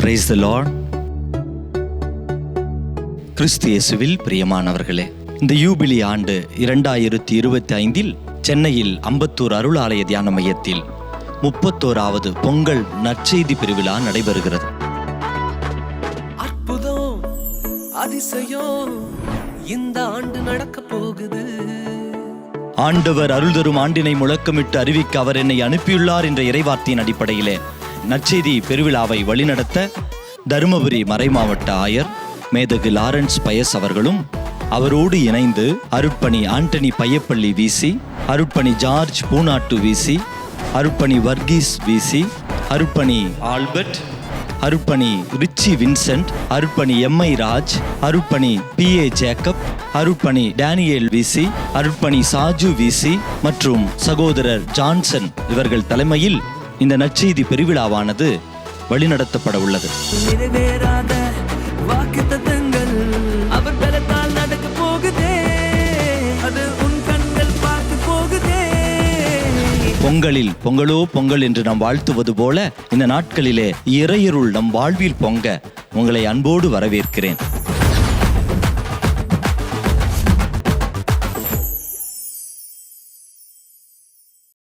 Praise the Lord கிறிஸ்து இயேசுவில் பிரியமானவர்களே இந்த யூபிலி ஆண்டு இரண்டாயிரத்தி இருபத்தி ஐந்தில் சென்னையில் அம்பத்தூர் அருளாலய தியான மையத்தில் முப்பத்தோராவது பொங்கல் நற்செய்தி பெருவிழா நடைபெறுகிறது. அற்புதம் அதிசயம் இந்த ஆண்டு நடக்க போகுது. ஆண்டவர் அருள் தரும் ஆண்டினை முழக்கமிட்டு அறிவிக்க அவர் என்னை அனுப்பியுள்ளார் என்ற இறைவார்த்தையின் அடிப்படையிலே நற்செய்தி பெருவிழாவை வழிநடத்த தருமபுரி மறைமாவட்ட ஆயர் மேதகு லாரன்ஸ் பயஸ் அவர்களும் அவரோடு இணைந்து அருட்பணி ஆண்டனி பையப்பள்ளி விசி அருட்பணி ஜார்ஜ் பூனாட்டு விசி அருட்பணி வர்கீஸ் விசி அருட்பணி ஆல்பர்ட் அருட்பணி ரிச்சி வின்சென்ட் அருட்பணி எம்ஐ ராஜ் அருட்பணி பி ஏ ஜேக்கப் அருட்பணி டேனியல் விசி அருட்பணி சாஜு விசி மற்றும் சகோதரர் ஜான்சன் இவர்கள் தலைமையில் இந்த நற்செய்தி பெருவிழாவானது வழிநடத்தப்பட உள்ளது. நிறைவேறாத வாக்கு தத்தங்கள் அவர் பலத்தால் நடக்க போகுதே. அது உன் கண்கள் பார்த்து போகுதே. பொங்கலில் பொங்கலோ பொங்கல் என்று நாம் வாழ்த்துவது போல இந்த நாட்களிலே இறையருள் நம் வாழ்வில் பொங்க உங்களை அன்போடு வரவேற்கிறேன்.